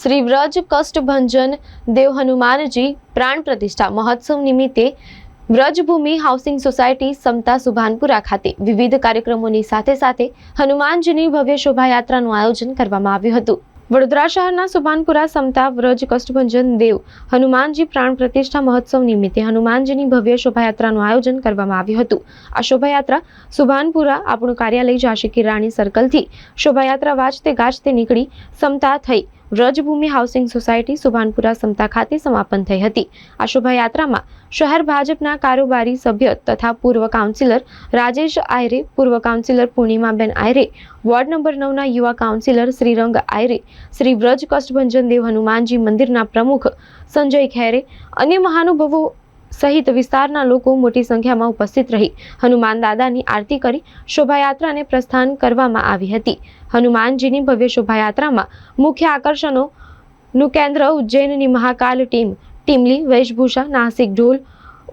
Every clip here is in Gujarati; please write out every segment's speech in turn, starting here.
શ્રી વ્રજ કષ્ટભંજન દેવ હનુમાનજી પ્રાણ પ્રતિષ્ઠા મહોત્સવ નિમિત્તે વ્રજભૂમિ હાઉસિંગ સોસાયટી સમતા સુભાનપુરા ખાતે વિવિધ કાર્યક્રમોની સાથે સાથે હનુમાનજીની ભવ્ય શોભાયાત્રાનું આયોજન કરવામાં આવ્યું હતું. વડોદરા શહેરના સુભાનપુરા સમતા વ્રજ કષ્ટભંજન દેવ હનુમાનજી પ્રાણ પ્રતિષ્ઠા મહોત્સવ નિમિત્તે હનુમાનજીની ભવ્ય શોભાયાત્રાનું આયોજન કરવામાં આવ્યું હતું. આ શોભાયાત્રા સુભાનપુરા આપણું કાર્યાલય ઝાંસી રાણી સર્કલથી શોભાયાત્રા વાજતે ગાજતે નીકળી સમતા થઈ વ્રજભૂમિ હાઉસિંગ સોસાયટી સુભાનપુરા સમતા ખાતે સમાપન થઈ હતી. આ શોભાયાત્રામાં શહેર ભાજપના કારોબારી સભ્ય તથા પૂર્વ કાઉન્સિલર રાજેશ આયરે, પૂર્વ councillor Purnimaben Ayre, ward number નવના યુવા કાઉન્સિલર શ્રીરંગ આયરે, શ્રી વ્રજ કષ્ટભંજન દેવ હનુમાનજી મંદિરના પ્રમુખ સંજય ખેરે અન્ય મહાનુભાવો સહિત વિસ્તારના લોકો મોટી સંખ્યામાં ઉપસ્થિત રહી. હનુમાન દાદાની આરતી કરી શોભાયાત્રાને પ્રસ્થાન કરવામાં આવી હતી. હનુમાનજીની ભવ્ય શોભાયાત્રામાં મુખ્ય આકર્ષણોનું કેન્દ્ર ઉજ્જૈનની મહાકાલ ટીમ, ટીમલી, વેશભૂષા, નાસિક ઢોલ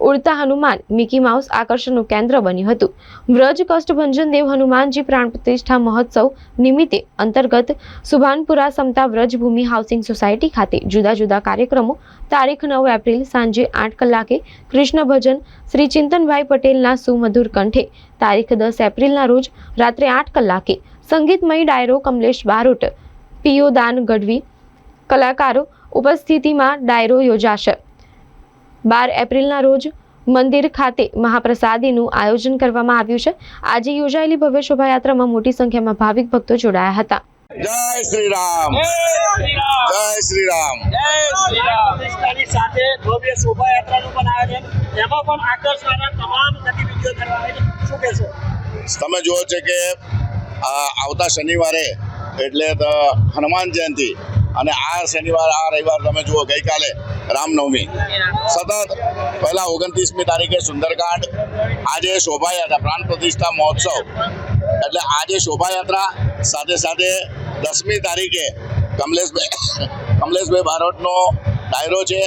ઉડતા હનુમાન મિકી માઉસ આકર્ષણનું કેન્દ્ર બન્યું હતું. વ્રજ કષ્ટભંજન દેવ હનુમાનજી પ્રાણ પ્રતિષ્ઠા મહોત્સવ નિમિત્તે અંતર્ગત સુભાનપુરા સમતા વ્રજભૂમિ હાઉસિંગ સોસાયટી ખાતે જુદા જુદા કાર્યક્રમો તારીખ નવ એપ્રિલ સાંજે આઠ કલાકે કૃષ્ણ ભજન શ્રી ચિંતનભાઈ પટેલના સુમધુર કંઠે, તારીખ દસ એપ્રિલના રોજ રાત્રે આઠ કલાકે સંગીતમય ડાયરો કમલેશ બારોટ પિયો દાન ગઢવી કલાકારો ઉપસ્થિતિમાં ડાયરો યોજાશે. બાર એપ્રિલના રોજ મંદિર ખાતે મહાપ્રસાદીનું આયોજન કરવામાં આવ્યું છે. આજે યોજાયેલી ભવ્ય શોભાયાત્રામાં મોટી સંખ્યામાં ભાવિક ભક્તો જોડાયા હતા. જય શ્રી રામ જય શ્રી રામ સાથે ભવ્ય શોભાયાત્રાનું પણ આયોજન. એમાં પણ આકર્ષવાના તમામ ગતિવિધિઓ કરવામાં શું કહેશો? તમે જુઓ છો કે આવતા શનિવારે એટલે હનુમાન જયંતિ. અને આ શનિવાર, આ રવિવાર તમે જુઓ, ગઈકાલે રામનવમી. સતત પહેલા ઓગણત્રીસમી તારીખે સુંદરકાંડ, આજે શોભાયાત્રા, પ્રાણ પ્રતિષ્ઠા મહોત્સવ. એટલે આજે શોભાયાત્રા, સાથે સાથે દસમી તારીખે કમલેશભાઈ કમલેશભાઈ બારોટનો ડાયરો છે.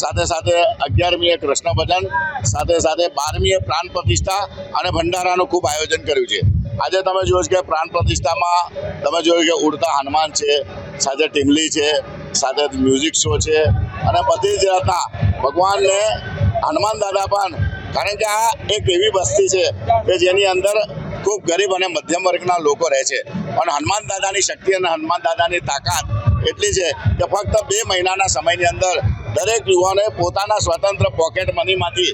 સાથે સાથે અગિયારમીએ કૃષ્ણ ભજન સાથે સાથે બારમીએ પ્રાણ પ્રતિષ્ઠા અને ભંડારાનું ખૂબ આયોજન કર્યું છે. આજે તમે જોયું કે પ્રાણ પ્રતિષ્ઠામાં, તમે જોયું કે ઉડતા હનુમાન છે સાથે ટીમલી છે, સાથે મ્યુઝિક શો છે અને બધી જ રાતના ભગવાનને, હનુમાન દાદા પણ. કારણ કે આ એક એવી વસ્તી છે કે જેની અંદર ખૂબ ગરીબ અને મધ્યમ વર્ગના લોકો રહે છે. પણ હનુમાન દાદાની શક્તિ અને હનુમાન દાદાની તાકાત એટલી છે કે ફક્ત બે મહિનાના સમયની અંદર દરેક યુવાને પોતાના સ્વતંત્ર પોકેટ મનીમાંથી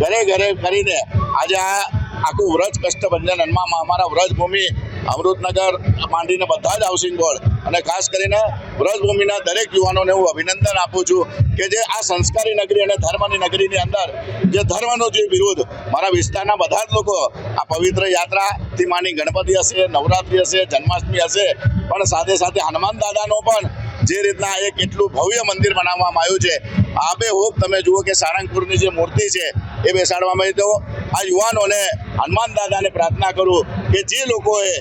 ઘરે ઘરે કરીને આજે આ આખું વ્રજ કષ્ટભંજન હનુમાન અમારા વ્રજભૂમિ અમૃતનગર, માંડીને બધા જ હાઉસિંગ બોર્ડ અને ખાસ કરીને વ્રજભૂમિના દરેક યુવાનોને હું અભિનંદન આપું છું કે જે આ સંસ્કારી નગરી અને ધર્મની નગરીની અંદર જે ધર્મનો જે વિરોધ મારા વિસ્તારના બધા જ લોકો આ પવિત્ર યાત્રાથી માની ગણપતિ હશે, નવરાત્રિ હશે, જન્માષ્ટમી હશે, પણ સાથે સાથે હનુમાન દાદાનો પણ જે રીતના એક એટલું ભવ્ય મંદિર બનાવવામાં આવ્યું છે. આબે હોપ તમે જુઓ કે સારંગપુરની જે મૂર્તિ છે એ બેસાડવામાં આવી તો આ યુવાનોને હનુમાન દાદાને પ્રાર્થના કરું કે જે લોકોએ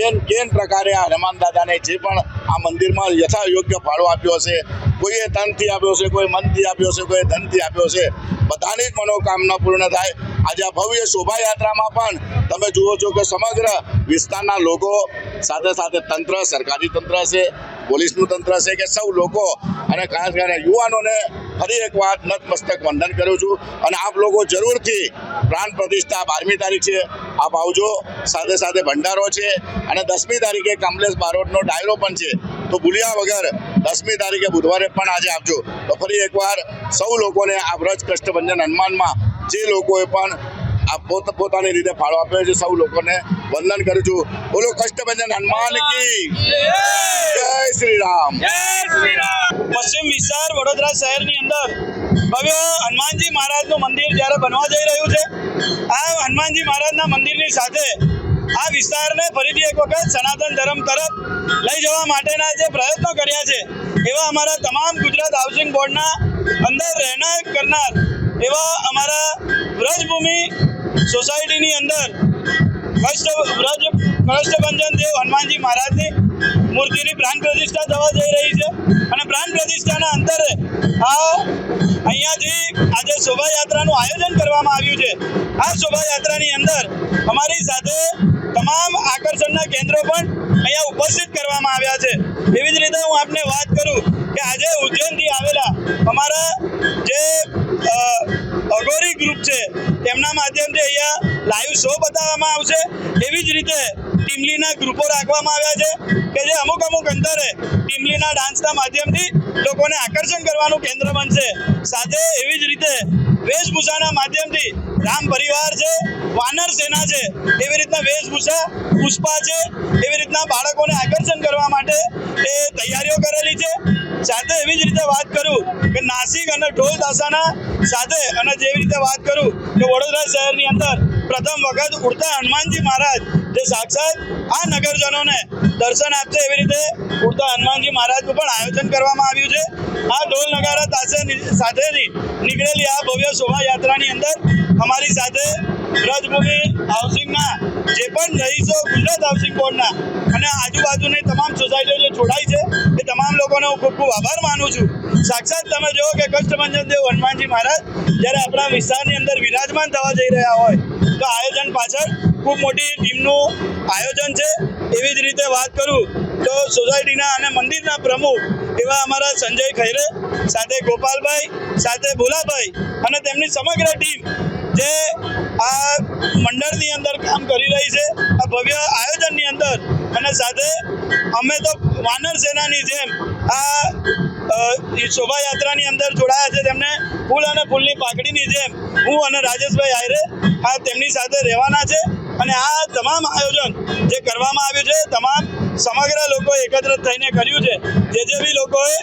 એન કેન પ્રકારે આ હનુમાન દાદાને જે પણ આ મંદિરમાં યથા યોગ્ય ફાળો આપ્યો છે, કોઈએ તનથી આપ્યો છે, કોઈ મનથી આપ્યો છે કોઈ ધનથી આપ્યો છે, બધાની જ મનોકામના પૂર્ણ થાય. આજે આ ભવ્ય શોભાયાત્રામાં પણ તમે જુઓ છો કે સમગ્ર વિસ્તારના લોકો સાથે સાથે તંત્ર, સરકારી તંત્ર છે, પોલીસનું તંત્ર છે કે સૌ લોકો અને ખાસ કરીને યુવાનોને ફરી એક વાર નતમસ્તક વંદન કરું છું. અને આપ લોકો જરૂરથી પ્રાણ પ્રતિષ્ઠા બારમી તારીખ છે. આપ આવજો. સાથે સાથે ભંડારો છે અને દસમી તારીખે કમલેશ બારોટનો ડાયરો પણ છે. તો ભૂલ્યા વગર દસમી તારીખે બુધવારે પણ આજે આપજો. તો ફરી એકવાર સૌ લોકોને આ વ્રજ કષ્ટભંજન હનુમાનમાં જે લોકોએ પણ આ પોત, પોતાની રીતે ફાળો આપ્યો છે, સૌ લોકોને વંદન કરું છું. બોલો કષ્ટભંજન હનુમાન કી જય શ્રી રામ. પશ્ચિમ વિસ્તાર વડોદરા શહેરની અંદર ભવ્ય હનુમાનજી મહારાજનું મંદિર જ્યારે બનવા જઈ રહ્યું છે, આ હનુમાનજી મહારાજના મંદિરની સાથે આ વિસ્તારને ફરીથી એક વખત સનાતન ધર્મ તરફ લઈ જવા માટેના જે પ્રયત્નો કર્યા છે, એવા અમારા તમામ ગુજરાત હાઉસિંગ બોર્ડના અંદર રહેનાર કરનાર એવા અમારા વ્રજભૂમિ સોસાયટીની અંદર કષ્ટ વ્રજ કષ્ટભંજન દેવ હનુમાનજી મહારાજની મૂર્તિની પ્રાણ પ્રતિષ્ઠા થવા જઈ રહી છે. અને પ્રાણ પ્રતિષ્ઠાના અંતરે આ અહીંયાથી આજે શોભાયાત્રાનું આયોજન કરવામાં આવ્યું છે. આ શોભાયાત્રાની અંદર અમારી સાથે તમામ આકર્ષણના કેન્દ્રો પણ અહીંયા ઉપસ્થિત કરવામાં આવ્યા છે. એવી જ રીતે હું આપને વાત કરું કે આજે ઉજ્જૈનથી આવેલા અમારા જે અઘોરી ગ્રુપ છે. તેમના માધ્યમથી અહીંયા લાઈવ શો બતાવવામાં આવશે. એવી જ રીતે ટીમલીના ગ્રુપો રાખવામાં આવ્યા છે કે જે અમુક અમુક અંતરે ટીમલીના ડાન્સના માધ્યમથી લોકોને આકર્ષણ કરવાનું કેન્દ્ર બનશે. સાથે એવી જ રીતે વેશભૂષાના માધ્યમથી રામ પરિવાર છે, વાનર સેના છે, એવી રીતના વેશભૂષા, પુષ્પા છે, એવી રીતના બાળકોને આકર્ષણ કરવા માટે એ તૈયારીઓ કરેલી છે. સાથે એવી જ રીતે વાત કરું કે નાસિક અને ઢોલ તાસાના સાથે અને જેવી રીતે વાત કરું કે વડોદરા શહેરની અંદર પ્રથમ વખત ઉડતા હનુમાનજી મહારાજ જે સાક્ષાત આ નગરજનોને દર્શન આપશે એવી રીતે ઉડતા હનુમાનજી મહારાજનું પણ આયોજન કરવામાં આવ્યું છે. આ ઢોલ નગારા તાસે સાથેની નીકળેલી આ ભવ્ય શોભાયાત્રાની અંદર અમારી સાથે વ્રજભૂમિ હાઉસિંગના જે પણ રહીશો ગુજરાત હાઉસિંગ બોર્ડના અને આજુબાજુની તમામ સોસાયટીઓ જે જોડાઈ છે, એ તમામ લોકોનો હું ખૂબ ખૂબ આભાર માનું છું. સાક્ષાત તમે જુઓ કે કષ્ટભંજન દેવ હનુમાનજી મહારાજ, જ્યારે આપણા વિસ્તારની અંદર વિરાજમાન થવા જઈ રહ્યા હોય, તો આયોજન પાછળ ખૂબ મોટી ટીમનું આયોજન છે. એવી જ રીતે વાત કરું તો સોસાયટીના અને મંદિરના પ્રમુખ એવા અમારા સંજય ખૈરે, સાથે ગોપાલભાઈ, સાથે ભોલાભાઈ અને તેમની સમગ્ર ટીમ જે આ મંડળની અંદર કામ કરી રહી છે, આ ભવ્ય આયોજનની અંદર. અને સાથે અમે તો વાનર સેનાની જેમ આ શોભાયાત્રાની અંદર જોડાયા છે, તેમને ફૂલ અને ફૂલની પાકડીની જેમ હું અને રાજેશભાઈ આયરે આ તેમની સાથે રહેવાના છે. અને આ તમામ આયોજન જે કરવામાં આવ્યું છે તમામ સમગ્ર લોકો એકત્ર થઈને કર્યું છે. જે જે બી લોકોએ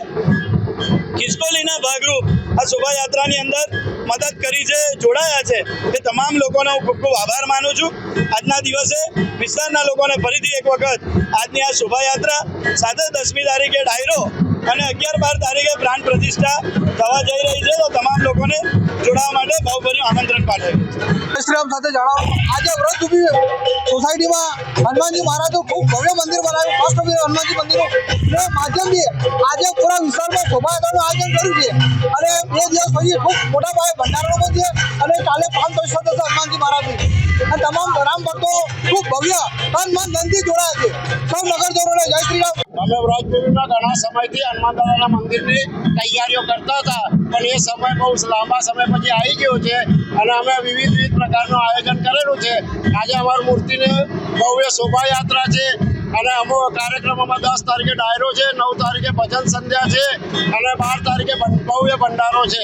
ખિસકોલીના ભાગરૂપ આ શોભાયાત્રાની અંદર મદદ કરી છે, જોડાયા છે. એ તમામ લોકોનો હું ખૂબ ખૂબ આભાર માનું છું. આજના દિવસે વિસ્તારના લોકોને ફરીથી એક વખત આજની આ શોભાયાત્રા સાથે દસમી તારીખે ડાયરો અને અગિયાર બાર તારીખે પ્રાણ પ્રતિષ્ઠા થવા જઈ રહી છે તો તમામ લોકોને જોડાવા માટે ભાવભર્યું આમંત્રણ પાઠવ્યું છે શ્રીરામ સાથે જણાવો. આજે વ્રત ઊભી સોસાયટીમાં હનુમાનજી મહારાજનું ખૂબ ભવ્ય મંદિર બનાવ્યું. ફર્સ્ટ હનુમાનજી મંદિરનું માધ્યમથી આજે પૂરા વિસ્તારમાં શોભાયાત્રાનું આયોજન કર્યું છે. અને બે દિવસ પછી ખૂબ મોટા પાયે ભંડારો પણ છે અને કાલે પાંચ પ્રતિષ્ઠા થશે હનુમાનજી મહારાજની. અને તમામ રામ ભક્તો ખૂબ ભવ્ય હનુમાન મન જોડાયા છે. વ્રજભૂમિમાં ઘણા સમયથી હનુમાન દાદાના મંદિરની તૈયારીઓ કરતા હતા. પણ એ સમય બહુ લાંબા સમય પછી આવી ગયો છે અને અમે વિવિધ વિવિધ પ્રકારનું આયોજન કરેલું છે. આજે અમારી મૂર્તિની ભવ્ય શોભાયાત્રા છે અને અમુક કાર્યક્રમોમાં દસ તારીખે ડાયરો છે, નવ તારીખે ભજન સંધ્યા છે અને બાર તારીખે ભવ્ય ભંડારો છે.